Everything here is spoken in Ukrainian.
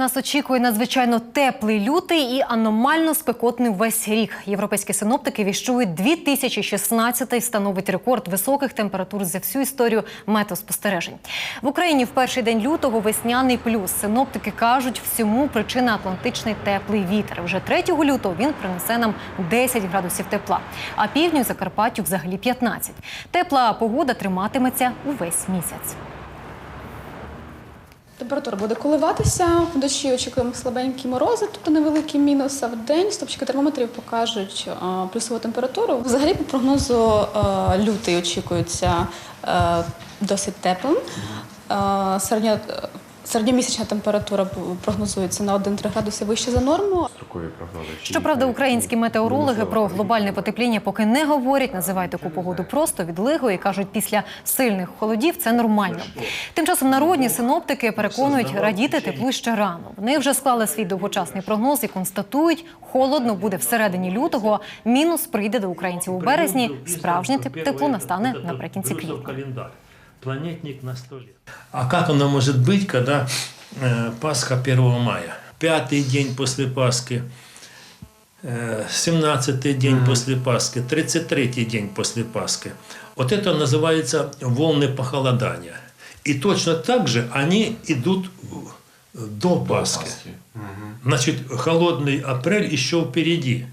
Нас очікує надзвичайно теплий лютий і аномально спекотний весь рік. Європейські синоптики віщують 2016 становить рекорд високих температур за всю історію метеоспостережень. В Україні в перший день лютого весняний плюс. Синоптики кажуть, всьому причина атлантичний теплий вітер. Вже 3 лютого він принесе нам 10 градусів тепла, а півдню Закарпаттю взагалі 15. Тепла погода триматиметься увесь місяць. Температура буде коливатися. Вночі очікуємо слабенькі морози, тобто невеликі мінуси. А в день стопчики термометрів покажуть плюсову температуру. Взагалі, по прогнозу лютий очікується а, досить теплим. А, Середня, середньомісячна температура прогнозується на 1-3 градуси вище за норму. Щоправда, українські метеорологи про глобальне потепління поки не говорять, називають таку погоду просто відлигою і кажуть, після сильних холодів це нормально. Тим часом народні синоптики переконують радіти теплу ще рано. Вони вже склали свій довгочасний прогноз і констатують, холодно буде всередині лютого. Мінус прийде до українців у березні. Справжнє теп- тепло настане наприкінці квітня. Планетник на 100 лет. А как оно может быть, когда э, Пасха 1 мая? Пятый день после Пасхи, э, 17-й день после Пасхи, 33-й день после Пасхи. Вот это называется волны похолодания. И точно так же они идут э, до Пасхи. Пасхи. Значит, холодный апрель еще впереди.